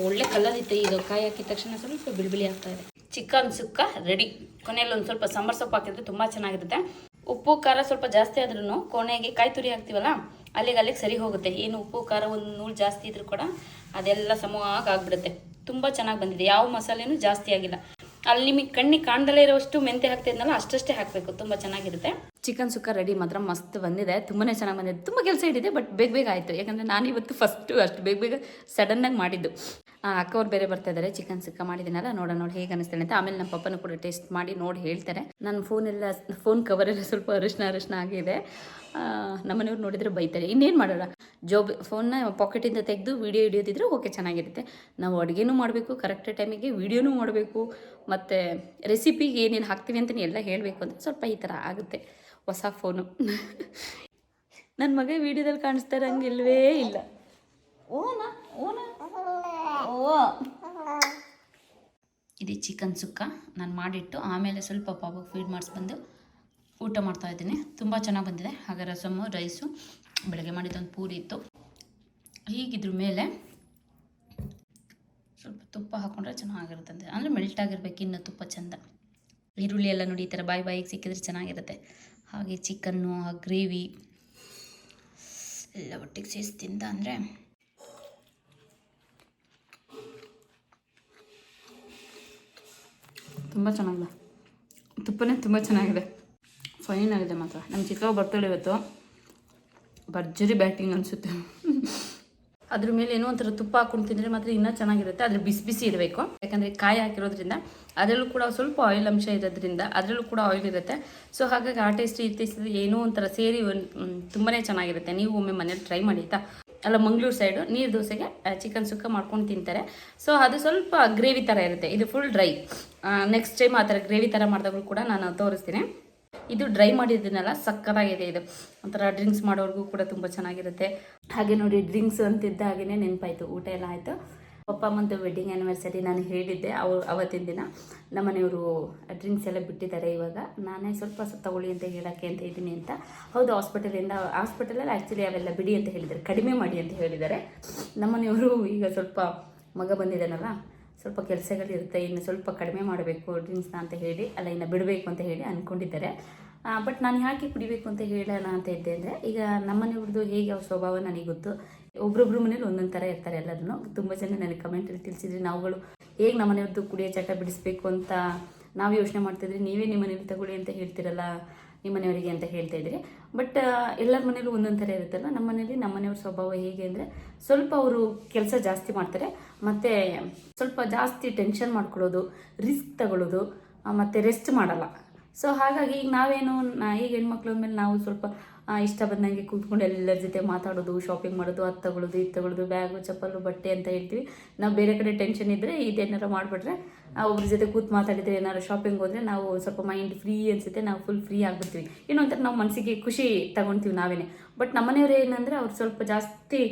ಒಳ್ಳೆ ಕಲರ್ ಇತ್ತು ಈಗ ಕಾಯಿ ಹಾಕಿದ ತಕ್ಷಣ ಸ್ವಲ್ಪ ಬಿಳಿ ಬಿಳಿ ಆಗ್ತಾ ಇದೆ. ಚಿಕನ್ ಸುಕ್ಕ ರೆಡಿ ಕೊನೆಯಲ್ಲಿ ಒಂದು ಸ್ವಲ್ಪ ಸಾಂಬಾರ್ ಸೊಪ್ಪು ಹಾಕಿದ್ರೆ ತುಂಬ ಚೆನ್ನಾಗಿರುತ್ತೆ. ಉಪ್ಪು, ಖಾರ ಸ್ವಲ್ಪ ಜಾಸ್ತಿ ಆದ್ರೂ ಕೊನೆಗೆ ಕಾಯಿ ತುರಿ ಹಾಕ್ತೀವಲ್ಲ, ಅಲ್ಲಿಗೆ ಅಲ್ಲಿಗೆ ಸರಿ ಹೋಗುತ್ತೆ. ಏನು ಉಪ್ಪು, ಖಾರ ಒಂದು ನೂರು ಜಾಸ್ತಿ ಇದ್ರೂ ಕೂಡ ಅದೆಲ್ಲ ಸಮವಾಗಿ ಆಗಿಬಿಡುತ್ತೆ. ತುಂಬ ಚೆನ್ನಾಗಿ ಬಂದಿದೆ. ಯಾವ ಮಸಾಲೆನೂ ಜಾಸ್ತಿ ಆಗಿಲ್ಲ. ಅಲ್ಲಿ ನಿಮಗೆ ಕಣ್ಣಿಗೆ ಕಾಣ್ದಲೇ ಇರೋಷ್ಟು ಮೆಂತೆ ಹಾಕ್ತಿದ್ನಲ್ಲ ಅಷ್ಟಷ್ಟೇ ಹಾಕಬೇಕು. ತುಂಬ ಚೆನ್ನಾಗಿರುತ್ತೆ. ಚಿಕನ್ ಸುಕ್ಕ ರೆಡಿ ಮಾತ್ರ ಮಸ್ತ್ ಬಂದಿದೆ. ತುಂಬಾ ಚೆನ್ನಾಗಿ ಬಂದಿದೆ. ತುಂಬ ಕೆಲಸ ಹಿಡಿದೆ ಬಟ್ ಬೇಗ ಬೇಗ ಆಯಿತು. ಯಾಕಂದರೆ ನಾನು ಇವತ್ತು ಫಸ್ಟು ಅಷ್ಟು ಬೇಗ ಬೇಗ ಸಡನ್ನಾಗಿ ಮಾಡಿದ್ದು. ಅಕ್ಕವ್ರು ಬೇರೆ ಬರ್ತಾ ಇದ್ದಾರೆ ಚಿಕನ್ ಸಿಕ್ಕ ಮಾಡಿದ್ದೀನಲ್ಲ ನೋಡೋಣ ನೋಡಿ ಹೇಗೆ ಅನಿಸ್ತೇನೆ ಅಂತ. ಆಮೇಲೆ ನಮ್ಮ ಪಪ್ಪನ ಕೂಡ ಟೇಸ್ಟ್ ಮಾಡಿ ನೋಡಿ ಹೇಳ್ತಾರೆ. ನನ್ನ ಫೋನೆಲ್ಲ ಫೋನ್ ಕವರೆಲ್ಲ ಸ್ವಲ್ಪ ಅರಿಶಿನ ಅರಿಶಿನ ಆಗಿದೆ. ನಮ್ಮನೆಯವ್ರು ನೋಡಿದ್ರೆ ಬೈತಾರೆ. ಇನ್ನೇನು ಮಾಡೋಣ? ಜೋಬ್ ಫೋನ್ನ ಪಾಕೆಟಿಂದ ತೆಗೆದು ವೀಡಿಯೋ ಹಿಡಿಯೋದಿದ್ರೆ ಓಕೆ ಚೆನ್ನಾಗಿರುತ್ತೆ. ನಾವು ಅಡುಗೆನೂ ಮಾಡಬೇಕು ಕರೆಕ್ಟ್ ಟೈಮಿಗೆ ವೀಡಿಯೋನೂ ಮಾಡಬೇಕು, ಮತ್ತು ರೆಸಿಪಿಗೆ ಏನೇನು ಹಾಕ್ತೀವಿ ಅಂತ ಎಲ್ಲ ಹೇಳಬೇಕು ಅಂತ ಸ್ವಲ್ಪ ಈ ಥರ ಆಗುತ್ತೆ. ಹೊಸ ಫೋನು ನನ್ನ ಮಗ ವಿಡಿಯೋದಲ್ಲಿ ಕಾಣಿಸ್ತಾ ಇರಂಗಿಲ್ವೇ ಇಲ್ಲ. ಓನಾ? ಓನಾ? ಇದು ಚಿಕನ್ ಸುಕ್ಕ ನಾನು ಮಾಡಿಟ್ಟು ಆಮೇಲೆ ಸ್ವಲ್ಪ ಪಾಪಗೆ ಫೀಡ್ ಮಾಡಿಸ್ಬಂದು ಊಟ ಮಾಡ್ತಾ ಇದ್ದೀನಿ. ತುಂಬ ಚೆನ್ನಾಗಿ ಬಂದಿದೆ. ಹಾಗೆ ರಸಮ್ಮು ರೈಸು, ಬೆಳಗ್ಗೆ ಮಾಡಿದ್ದೊಂದು ಪೂರಿ ಇತ್ತು. ಹೀಗಿದ್ರ ಮೇಲೆ ಸ್ವಲ್ಪ ತುಪ್ಪ ಹಾಕೊಂಡ್ರೆ ಚೆನ್ನಾಗಿರುತ್ತೆ ಅಂದರೆ ಮೆಲ್ಟ್ ಆಗಿರ್ಬೇಕು, ಇನ್ನೂ ತುಪ್ಪ ಚೆಂದ. ಈರುಳ್ಳಿ ಎಲ್ಲ ನೋಡಿ ಈ ಥರ ಬಾಯಿ ಬಾಯಿಗೆ ಸಿಕ್ಕಿದ್ರೆ ಚೆನ್ನಾಗಿರುತ್ತೆ. ಹಾಗೆ ಚಿಕನ್ನು ಆ ಗ್ರೇವಿ ಎಲ್ಲ ಒಟ್ಟಿಗೆ ಸೇರಿಸಿ ತಿಂದ ಅಂದರೆ ತುಂಬ ಚೆನ್ನಾಗಿದೆ. ತುಪ್ಪನೇ ತುಂಬ ಚೆನ್ನಾಗಿದೆ. ಫೈನ್ ಆಗಿದೆ ಮಾತ್ರ. ನಮ್ಮ ಚಿಕ್ಕ ಬರ್ತಾಳೆ ಇವತ್ತು. ಭರ್ಜರಿ ಬ್ಯಾಟಿಂಗ್ ಅನಿಸುತ್ತೆ. ಅದ್ರ ಮೇಲೆ ಏನೋ ಒಂಥರ ತುಪ್ಪ ಹಾಕೊಂಡು ತಿಂದರೆ ಮಾತ್ರ ಇನ್ನೂ ಚೆನ್ನಾಗಿರುತ್ತೆ. ಅದ್ರ ಬಿಸಿ ಬಿಸಿ ಇರಬೇಕು. ಯಾಕಂದರೆ ಕಾಯಿ ಹಾಕಿರೋದ್ರಿಂದ ಅದರಲ್ಲೂ ಕೂಡ ಸ್ವಲ್ಪ ಆಯಿಲ್ ಅಂಶ ಇರೋದ್ರಿಂದ ಅದರಲ್ಲೂ ಕೂಡ ಆಯಿಲ್ ಇರುತ್ತೆ. ಸೊ ಹಾಗಾಗಿ ಆ ಟೇಸ್ಟ್ ಈ ಟೇಸ್ಟ್ ಏನೋ ಒಂಥರ ಸೇರಿ ತುಂಬಾ ಚೆನ್ನಾಗಿರುತ್ತೆ. ನೀವು ಒಮ್ಮೆ ಮನೇಲಿ ಟ್ರೈ ಮಾಡಿ ಆಯ್ತಾ? ಅಲ್ಲ, ಮಂಗಳೂರು ಸೈಡು ನೀರು ದೋಸೆಗೆ ಚಿಕನ್ ಸುಕ್ಕ ಮಾಡ್ಕೊಂಡು ತಿಂತಾರೆ. ಸೊ ಅದು ಸ್ವಲ್ಪ ಗ್ರೇವಿ ಥರ ಇರುತ್ತೆ. ಇದು ಫುಲ್ ಡ್ರೈ ನೆಕ್ಸ್ಟ್ ಟೈಮ್ ಆ ಥರ ಗ್ರೇವಿ ಥರ ಮಾಡಿದಾಗಲೂ ಕೂಡ ನಾನು ತೋರಿಸ್ತೀನಿ. ಇದು ಡ್ರೈ ಮಾಡಿದ್ದನ್ನೆಲ್ಲ ಸಕ್ಕತ್ತಾಗಿದೆ ಇದು. ಒಂಥರ ಡ್ರಿಂಕ್ಸ್ ಮಾಡೋರ್ಗೂ ಕೂಡ ತುಂಬ ಚೆನ್ನಾಗಿರುತ್ತೆ. ಹಾಗೆ ನೋಡಿ ಡ್ರಿಂಕ್ಸ್ ಅಂತಿದ್ದ ಹಾಗೆಯೇ ನೆನಪಾಯಿತು. ಊಟ ಎಲ್ಲ ಆಯಿತು. ಪಪ್ಪ ಮತ್ತು ವೆಡ್ಡಿಂಗ್ ಆ್ಯನಿವರ್ಸರಿ ನಾನು ಹೇಳಿದ್ದೆ. ಅವ್ರು ಅವತ್ತಿನ ದಿನ. ನಮ್ಮನೆಯವರು ಡ್ರಿಂಕ್ಸ್ ಎಲ್ಲ ಬಿಟ್ಟಿದ್ದಾರೆ ಇವಾಗ. ನಾನೇ ಸ್ವಲ್ಪ ಸ್ವಲ್ಪ ತಗೊಳ್ಳಿ ಅಂತ ಹೇಳೋಕ್ಕೆ ಅಂತ ಇದ್ದೀನಿ ಅಂತ. ಹೌದು ಹಾಸ್ಪಿಟಲಿಂದ ಹಾಸ್ಪಿಟಲಲ್ಲಿ ಆ್ಯಕ್ಚುಲಿ ಅವೆಲ್ಲ ಬಿಡಿ ಅಂತ ಹೇಳಿದ್ದಾರೆ. ಕಡಿಮೆ ಮಾಡಿ ಅಂತ ಹೇಳಿದ್ದಾರೆ. ನಮ್ಮನೆಯವರು ಈಗ ಸ್ವಲ್ಪ ಮಗ ಬಂದಿದ್ದಾನಲ್ಲ, ಸ್ವಲ್ಪ ಕೆಲಸಗಳಿರುತ್ತೆ ಇನ್ನು ಸ್ವಲ್ಪ ಕಡಿಮೆ ಮಾಡಬೇಕು ಡ್ರಿಂಕ್ಸ್ನ ಅಂತ ಹೇಳಿ, ಅಲ್ಲ, ಇನ್ನು ಬಿಡಬೇಕು ಅಂತ ಹೇಳಿ ಅಂದ್ಕೊಂಡಿದ್ದಾರೆ ಬಟ್ ನಾನು ಯಾಕೆ ಕುಡಿಬೇಕು ಅಂತ ಹೇಳೋಣ ಅಂತ ಇದ್ದೆ ಅಂದರೆ, ಈಗ ನಮ್ಮನೆಯವ್ರದ್ದು ಹೇಗೆ ಅವ್ರ ಸ್ವಭಾವ ನನಗೆ ಗೊತ್ತು. ಒಬ್ರೊಬ್ರ ಮನೇಲಿ ಒಂದೊಂದು ಥರ ಇರ್ತಾರೆ ಎಲ್ಲರೂ ತುಂಬ ಜನ ನನಗೆ ಕಮೆಂಟಲ್ಲಿ ತಿಳಿಸಿದ್ರಿ ನಾವುಗಳು ಹೇಗೆ ನಮ್ಮ ಮನೆಯವ್ರದ್ದು ಕುಡಿಯೋ ಚಟ ಬಿಡಿಸ್ಬೇಕು ಅಂತ ನಾವು ಯೋಚನೆ ಮಾಡ್ತಿದ್ರಿ ನೀವೇ ನಿಮ್ಮ ಮನೇಲಿ ತಗೊಳ್ಳಿ ಅಂತ ಹೇಳ್ತಿರಲ್ಲ, ನಿಮ್ಮ ಮನೆಯವರಿಗೆ ಅಂತ ಹೇಳ್ತಾ ಇದ್ರಿ. ಬಟ್ ಎಲ್ಲರ ಮನೇಲೂ ಒಂದೊಂದು ಥರ ಇರುತ್ತಲ್ಲ, ನಮ್ಮ ಮನೇಲಿ ನಮ್ಮ ಮನೆಯವ್ರ ಸ್ವಭಾವ ಹೇಗೆ ಅಂದರೆ ಸ್ವಲ್ಪ ಅವರು ಕೆಲಸ ಜಾಸ್ತಿ ಮಾಡ್ತಾರೆ, ಮತ್ತು ಸ್ವಲ್ಪ ಜಾಸ್ತಿ ಟೆನ್ಷನ್ ಮಾಡ್ಕೊಳ್ಳೋದು ರಿಸ್ಕ್ ತಗೊಳ್ಳೋದು ಮತ್ತು ರೆಸ್ಟ್ ಮಾಡಲ್ಲ. ಸೊ ಹಾಗಾಗಿ ಈಗ ನಾವೇನು, ನಾ- ಈಗ ಹೆಣ್ಮಕ್ಳ ಮೇಲೆ ನಾವು ಸ್ವಲ್ಪ ಇಷ್ಟ ಬಂದಂಗೆ ಕೂತ್ಕೊಂಡು ಎಲ್ಲರ ಜೊತೆ ಮಾತಾಡೋದು ಶಾಪಿಂಗ್ ಮಾಡೋದು ಅದು ತಗೊಳ್ಳೋದು ಇದು ತಗೊಳ್ಳೋದು ಬ್ಯಾಗು, ಚಪ್ಪಲು, ಬಟ್ಟೆ ಅಂತ ಹೇಳ್ತೀವಿ. ನಾವು ಬೇರೆ ಕಡೆ ಟೆನ್ಷನ್ ಇದ್ದರೆ ಇದೇನಾರು ಮಾಡಿಬಿಟ್ರೆ ಒಬ್ರ ಜೊತೆ ಕೂತು ಮಾತಾಡಿದರೆ ಏನಾದ್ರು ಶಾಪಿಂಗ್ ಹೋದರೆ ನಾವು ಸ್ವಲ್ಪ ಮೈಂಡ್ ಫ್ರೀ ಅನಿಸುತ್ತೆ, ನಾವು ಫುಲ್ ಫ್ರೀ ಆಗಿಬಿಡ್ತೀವಿ. ಏನೋ ಒಂಥರ ನಾವು ಮನಸ್ಸಿಗೆ ಖುಷಿ ತಗೊಳ್ತೀವಿ ನಾವೇ ಬಟ್ ನಮ್ಮನೆಯವ್ರು ಏನಂದರೆ ಅವ್ರು ಸ್ವಲ್ಪ ಜಾಸ್ತಿ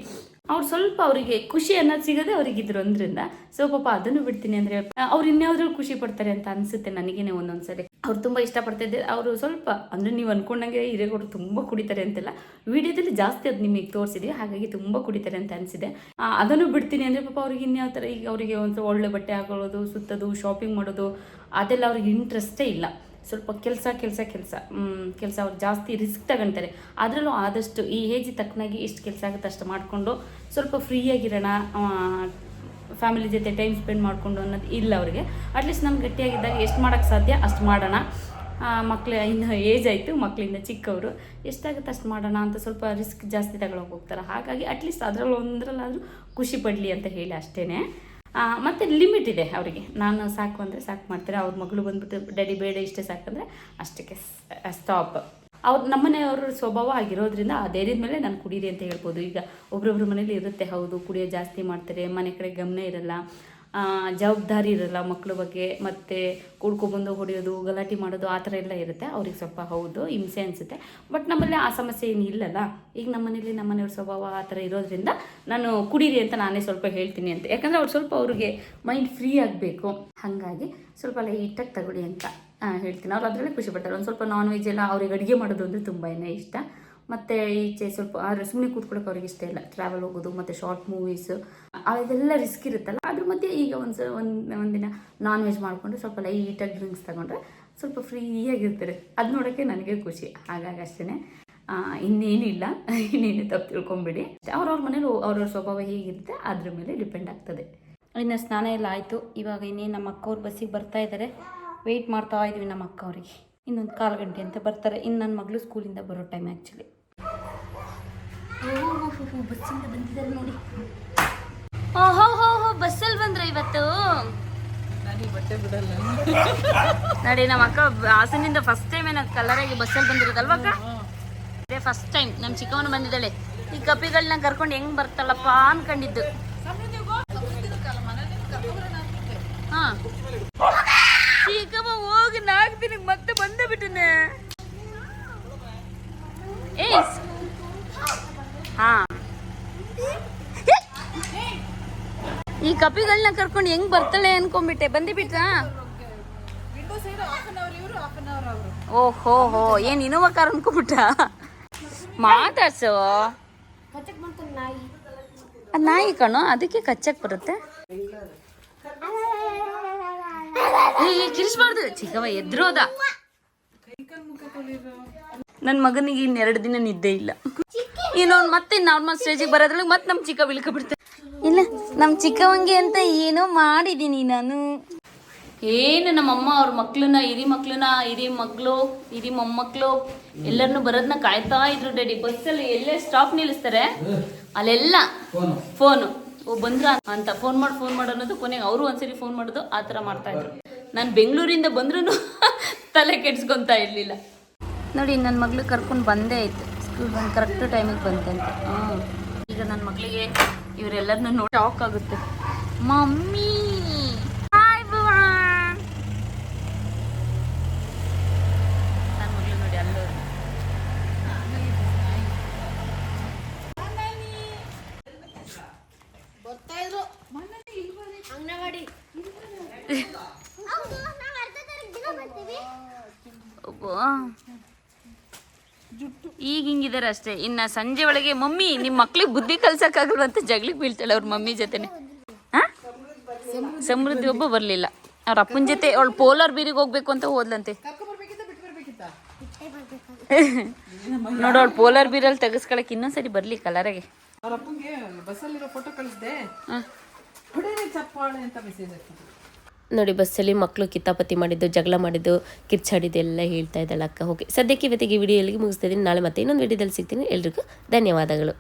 ಅವ್ರು ಸ್ವಲ್ಪ ಅವರಿಗೆ ಖುಷಿ ಅನ್ನೋದು ಸಿಗೋದೇ ಅವ್ರಿಗೆ ಇದ್ರು ಅಂದ್ರಿಂದ, ಸೊ ಪಾಪ ಅದನ್ನು ಬಿಡ್ತೀನಿ ಅಂದರೆ ಅವ್ರು ಇನ್ಯಾವ್ದ್ರಲ್ಲಿ ಖುಷಿ ಪಡ್ತಾರೆ ಅಂತ ಅನಿಸುತ್ತೆ ನನಗೇನೆ ಒಂದೊಂದ್ಸರಿ. ಅವ್ರು ತುಂಬ ಇಷ್ಟಪಡ್ತಿದ್ದೆ ಅವರು ಸ್ವಲ್ಪ, ಅಂದರೆ ನೀವು ಅಂದ್ಕೊಂಡಂಗೆ ಹಿರೇಗೌಡರು ತುಂಬ ಕುಡಿತಾರೆ ಅಂತೆಲ್ಲ, ವಿಡಿಯೋದಲ್ಲಿ ಜಾಸ್ತಿ ಅದು ನಿಮಗೆ ತೋರಿಸಿದ್ವಿ, ಹಾಗಾಗಿ ತುಂಬ ಕುಡಿತಾರೆ ಅಂತ ಅನಿಸಿದೆ. ಅದನ್ನು ಬಿಡ್ತೀನಿ ಅಂದರೆ ಪಾಪ ಅವ್ರಿಗೆ ಇನ್ಯಾವ ಥರ ಈಗ ಅವರಿಗೆ ಒಂದು ಒಳ್ಳೆ ಬಟ್ಟೆ ಹಾಕೊಳ್ಳೋದು, ಸುತ್ತೋದು ಶಾಪಿಂಗ್ ಮಾಡೋದು, ಅದೆಲ್ಲ ಅವ್ರಿಗೆ ಇಂಟ್ರೆಸ್ಟೇ ಇಲ್ಲ. ಸ್ವಲ್ಪ ಕೆಲಸ ಕೆಲಸ ಕೆಲಸ. ಕೆಲಸ ಅವ್ರು ಜಾಸ್ತಿ ರಿಸ್ಕ್ ತಗೊಳ್ತಾರೆ ಅದರಲ್ಲೂ ಆದಷ್ಟು ಈ ಏಜ್ ತಕ್ಕನಾಗಿ ಎಷ್ಟು ಕೆಲಸ ಆಗುತ್ತೆ ಅಷ್ಟು ಮಾಡಿಕೊಂಡು ಸ್ವಲ್ಪ ಫ್ರೀಯಾಗಿರೋಣ ಫ್ಯಾಮಿಲಿ ಜೊತೆ ಟೈಮ್ ಸ್ಪೆಂಡ್ ಮಾಡಿಕೊಂಡು ಅನ್ನೋದು ಇಲ್ಲ ಅವ್ರಿಗೆ. ಅಟ್ಲೀಸ್ಟ್ ನಾನು ಗಟ್ಟಿಯಾಗಿದ್ದಾಗ ಎಷ್ಟು ಮಾಡೋಕ್ಕೆ ಸಾಧ್ಯ ಅಷ್ಟು ಮಾಡೋಣ. ಮಕ್ಳು ಇನ್ನು ಏಜ್ ಆಯಿತು ಮಕ್ಕಳಿಂದ ಚಿಕ್ಕವರು. ಎಷ್ಟಾಗುತ್ತೆ ಅಷ್ಟು ಮಾಡೋಣ ಅಂತ ಸ್ವಲ್ಪ ರಿಸ್ಕ್ ಜಾಸ್ತಿ ತಗೊಳಕ್ಕೆ ಹೋಗ್ತಾರೆ. ಹಾಗಾಗಿ ಅಟ್ಲೀಸ್ಟ್ ಅದರಲ್ಲಿ ಒಂದರಲ್ಲಾದರೂ ಖುಷಿ ಪಡಲಿ ಅಂತ ಹೇಳಿ ಅಷ್ಟೇ ಮತ್ತು ಲಿಮಿಟ್ ಇದೆ ಅವರಿಗೆ. ನಾನು ಸಾಕು ಅಂದರೆ ಸಾಕು ಮಾಡ್ತಾರೆ? ಅವ್ರ ಮಗಳು ಬಂದ್ಬಿಟ್ಟು, ಡ್ಯಾಡಿ ಬೇಡ, ಇಷ್ಟೇ ಸಾಕಂದರೆ ಅಷ್ಟಕ್ಕೆ ಸ್ಟಾಪ್ ಅವ್ರು ನಮ್ಮನೆಯವ್ರ ಸ್ವಭಾವ ಆಗಿರೋದ್ರಿಂದ ಆ ಧೈರ್ಯದ ಮೇಲೆ ನಾನು ಕುಡೀರಿ ಅಂತ ಹೇಳ್ಬೋದು. ಈಗ ಒಬ್ರೊಬ್ರ ಮನೇಲಿ ಇರುತ್ತೆ, ಹೌದು, ಕುಡಿಯೋ ಜಾಸ್ತಿ ಮಾಡ್ತಾರೆ, ಮನೆ ಕಡೆ ಗಮನ ಇರಲ್ಲ. ಜವಾಬ್ದಾರಿ ಇರಲ್ಲ ಮಕ್ಕಳ ಬಗ್ಗೆ, ಮತ್ತು ಕೂಡ್ಕೊಬಂದು ಹೊಡೆಯೋದು, ಗಲಾಟೆ ಮಾಡೋದು, ಆ ಥರ ಎಲ್ಲ ಇರುತ್ತೆ. ಅವ್ರಿಗೆ ಸ್ವಲ್ಪ ಹೌದು, ಹಿಂಸೆ ಅನಿಸುತ್ತೆ. ಬಟ್ ನಮ್ಮಲ್ಲಿ ಆ ಸಮಸ್ಯೆ ಏನು ಇಲ್ಲಲ್ಲ? ಈಗ ನಮ್ಮ ಮನೇಲಿ ನಮ್ಮ ಮನೆಯವ್ರ ಸ್ವಭಾವ ಆ ಥರ ಇರೋದ್ರಿಂದ ನಾನು ಕುಡೀರಿ ಅಂತ ನಾನೇ ಸ್ವಲ್ಪ ಹೇಳ್ತೀನಿ ಅಂತ. ಯಾಕಂದರೆ ಅವ್ರು ಸ್ವಲ್ಪ ಅವ್ರಿಗೆ ಮೈಂಡ್ ಫ್ರೀ ಆಗಬೇಕು. ಹಾಗಾಗಿ ಸ್ವಲ್ಪ ಲೈಟಾಗಿ ತಗೊಳ್ಳಿ ಅಂತ ಹೇಳ್ತೀನಿ. ಅವ್ರು ಅದರಲ್ಲೇ ಖುಷಿ ಪಡ್ತಾರೆ. ಒಂದು ಸ್ವಲ್ಪ ನಾನ್ ವೆಜ್ ಎಲ್ಲ ಅವ್ರಿಗೆ ಅಡುಗೆ ಮಾಡೋದು ಅಂದರೆ ತುಂಬಾ ಇಷ್ಟ. ಮತ್ತು ಈಚೆ ಸ್ವಲ್ಪ, ಆದರೆ ಸುಮ್ಮನೆ ಕೂತ್ಕೊಳ್ಳೋಕೆ ಅವ್ರಿಗೆ ಇಷ್ಟ ಇಲ್ಲ. ಟ್ರಾವೆಲ್ ಹೋಗೋದು, ಮತ್ತು ಶಾರ್ಟ್ ಮೂವೀಸ್ ಅದೆಲ್ಲ ರಿಸ್ಕ್ ಇರುತ್ತಲ್ಲ, ಅದ್ರ ಮಧ್ಯೆ ಈಗ ಒಂದು ಒಂದು, ಒಂದಿನ ನಾನ್ ವೆಜ್ ಮಾಡಿಕೊಂಡು ಸ್ವಲ್ಪ ಲೈಟಾಗಿ ಡ್ರಿಂಕ್ಸ್ ತಗೊಂಡ್ರೆ ಸ್ವಲ್ಪ ಫ್ರೀಯಾಗಿರ್ತಾರೆ ಅದು ನೋಡೋಕ್ಕೆ ನನಗೆ ಖುಷಿ. ಹಾಗಾಗಿ ಅಷ್ಟೇ ಇನ್ನೇನಿಲ್ಲ ಇನ್ನೇನು ತಪ್ಪು ತಿಳ್ಕೊಂಬಿಡಿ. ಅವ್ರವ್ರ ಮನೇಲಿ ಅವ್ರವ್ರ ಸ್ವಭಾವ ಹೇಗಿರುತ್ತೆ, ಅದ್ರ ಮೇಲೆ ಡಿಪೆಂಡ್ ಆಗ್ತದೆ. ಇನ್ನು ಸ್ನಾನ ಎಲ್ಲ ಆಯಿತು. ಇವಾಗ ಇನ್ನೇನು ನಮ್ಮ ಅಕ್ಕವ್ರು ಬಸ್ಸಿಗೆ ಬರ್ತಾ ಇದ್ದಾರೆ ವೆಯ್ಟ್ ಮಾಡ್ತಾ ಇದ್ವಿ ನಮ್ಮ ಅಕ್ಕ ಅವರಿಗೆ. ಇನ್ನೊಂದು ಕಾಲು ಗಂಟೆ ಅಂತ ಬರ್ತಾರೆ. ಇನ್ನು ನನ್ನ ಮಗಳು ಸ್ಕೂಲಿಂದ ಬರೋ ಟೈಮ್ ಆ್ಯಕ್ಚುಲಿ ಬಸ್ಸಿಂದ ಬಂದಿದ್ದಾರೆ ನೋಡಿ. ಓಹೋ ಹೋ ಹೋ ಬಸ್ಸಲ್ಲಿ ಬಂದ್ರ ಇವತ್ತು? ನೋಡಿ ನಮ್ಮ ಅಕ್ಕ ಹಾಸನಿಂದ ಫಸ್ಟ್ ಟೈಮ್ ಏನೋ ಕಲರಾಗಿ ಬಸ್ಸಲ್ಲಿ ಬಂದಿರೋದಲ್ವ ಅಕ್ಕ? ಅದೇ ಫಸ್ಟ್ ಟೈಮ್ ನಮ್ಮ ಚಿಕ್ಕವನು ಬಂದಿದ್ದಾಳೆ. ಈ ಕಪಿಗಳನ್ನ ಕರ್ಕೊಂಡು ಹೆಂಗ್ ಬರ್ತಾಳಪ್ಪ ಅನ್ಕೊಂಡಿದ್ದು. ಹಾ. ಚಿಕ್ಕಮ್ಮ ಹೋಗಿ ನಾಲ್ಕು ದಿನಕ್ಕೆ ಮತ್ತೆ ಬಂದೇ ಬಿಟ್ಟನೆ ಏ ಹಾ. ಈ ಕಪಿಗಳನ್ನ ಕರ್ಕೊಂಡು ಹೆಂಗ್ ಬರ್ತಾಳೆ ಅನ್ಕೊಂಡ್ಬಿಟ್ಟೆ. ಬಂದಿಬಿಟ್ರಾ ಓಹೋ, ಹೋ, ಏನ್ ಇನೋವಾ ಕಾರ್ ಅನ್ಕೊಂಡ್ಬಿಟ್ಟ? ಮಾತಾಡ್ಸೋ. ನಾಯಿ ಕಣೋ, ಅದಕ್ಕೆ ಕಚ್ಚಕ್ ಬರುತ್ತೆ. ಕಿರಿಸ್ಬಾರ್ದು ಚಿಕ್ಕವ ಎದ್ರೋದ. ನನ್ನ ಮಗನಿಗೆ ಇನ್ನೆರಡು ದಿನ ನಿದ್ದೆ ಇಲ್ಲ. ಇನ್ನೊಂದು ಮತ್ತೆ ನಾರ್ಮಲ್ ಸ್ಟೇಜಿಗೆ ಬರೋದ್ರೊಳಗೆ ಮತ್ತೆ ನಮ್ಮ ಚಿಕ್ಕ ಬಿಳ್ಕ ಬಿಡ್ತೆ. ಇಲ್ಲ ನಮ್ಮ ಚಿಕ್ಕವಂಗೆ ಅಂತ ಏನೋ ಮಾಡಿದ್ದೀನಿ ನಾನು. ಏನು ನಮ್ಮಮ್ಮ ಅವ್ರ ಮಕ್ಳನ್ನ ಹಿರಿ ಮಕ್ಳನ್ನ ಹಿರಿ ಮಗ್ಳು ಹಿರಿ ಮೊಮ್ಮಕ್ಳು ಎಲ್ಲರನ್ನು ಬರೋದನ್ನ ಕಾಯ್ತಾ ಇದ್ರು ಡ್ಯಾಡಿ. ಬಸ್ಸಲ್ಲಿ ಎಲ್ಲೇ ಸ್ಟಾಪ್ ನಿಲ್ಲಿಸ್ತಾರೆ. ಅಲ್ಲೆಲ್ಲ ಫೋನು. ಓ ಬಂದ್ರ ಅಂತ ಫೋನ್ ಮಾಡಿ ಫೋನ್ ಮಾಡು ಅನ್ನೋದು ಕೊನೆಗೆ ಅವರು ಒಂದ್ಸರಿ ಫೋನ್ ಮಾಡೋದು ಆ ಥರ ಮಾಡ್ತಾ ಇದ್ರು. ನಾನು ಬೆಂಗಳೂರಿಂದ ಬಂದ್ರೂ ತಲೆ ಕೆಡ್ಸ್ಕೊಂತ ಇರಲಿಲ್ಲ. ನೋಡಿ ನನ್ನ ಮಗಳು ಕರ್ಕೊಂಡು ಬಂದೇ ಆಯ್ತು ಕರೆಕ್ಟ್ ಟೈಮಿಗೆ ಬಂತಂತೆ ಈಗ ನನ್ನ ಮಕ್ಕಳಿಗೆ ಇವರೆಲ್ಲರನ್ನೂ ನೋಡಿ ಶಾಕ್ ಆಗುತ್ತೆ. ಮಮ್ಮಿ ಹಾಯ್ ಬುವಾ ನನ್ನ ಮಗಳು ನೋಡಿ ಅಲ್ಲೂ ಒಬ್ಬ. ಈಗ ಹಿಂಗಿದಾರೆ ಅಷ್ಟೇ. ಇನ್ನ ಸಂಜೆ ಒಳಗೆ ಮಮ್ಮಿ ನಿಮ್ಮ ಮಕ್ಳಿಗೆ ಬುದ್ಧಿ ಕಲ್ಸಕ್ಕಾಗಲ್ವ ಅಂತ ಜಗ್ಲಿಗೆ ಬೀಳ್ತಾಳೆ ಅವ್ರ ಮಮ್ಮಿ ಜೊತೆನೆ. ಹಾಂ? ಸಮೃದ್ಧಿ ಒಬ್ಬ ಬರಲಿಲ್ಲ. ಅವ್ರ ಅಪ್ಪನ ಜೊತೆ ಅವಳು ಪೋಲಾರ್ ಬೀರಿಗೆ ಹೋಗ್ಬೇಕು ಅಂತ ಹೋದ್ಲಂತೆ. ನೋಡು ಅವಳು ಪೋಲಾರ್ ಬೀರಲ್ಲಿ ತೆಗೆಸ್ಕೊಳಕ್ ಇನ್ನೊಂದ್ಸರಿ ಬರ್ಲಿ ಕಲರಾಗೆ. ಅವ್ರ ಅಪ್ಪಂಗೆ ಬಸ್ಸಲ್ಲಿರೋ ಫೋಟೋ ಕಳಿಸ್ದೆ. ಚಪ್ಪಾಳೆ ಅಂತ ಮೆಸೇಜ್ ಹಾಕಿದ್ರು. ನೋಡಿ, ಬಸ್ಸಲ್ಲಿ ಮಕ್ಕಳು ಕಿತ್ತಾಪತಿ ಮಾಡಿದ್ದು, ಜಗಳ ಮಾಡಿದ್ದು, ಕಿರ್ಚಾಡಿದ್ದು ಎಲ್ಲ ಹೇಳ್ತಾ ಇದ್ದಾಳೆ ಅಕ್ಕ. ಓಕೆ ಸದ್ಯಕ್ಕೆ ಇವತ್ತಿಗೆ ವಿಡಿಯೋ ಎಲ್ಲಿಗೆ ಮುಗಿಸ್ತಾ ಇದ್ದೀನಿ. ನಾಳೆ ಮತ್ತೆ ಇನ್ನೊಂದು ವಿಡಿಯೋದಲ್ಲಿ ಸಿಗ್ತೀನಿ. ಎಲ್ರಿಗೂ ಧನ್ಯವಾದಗಳು.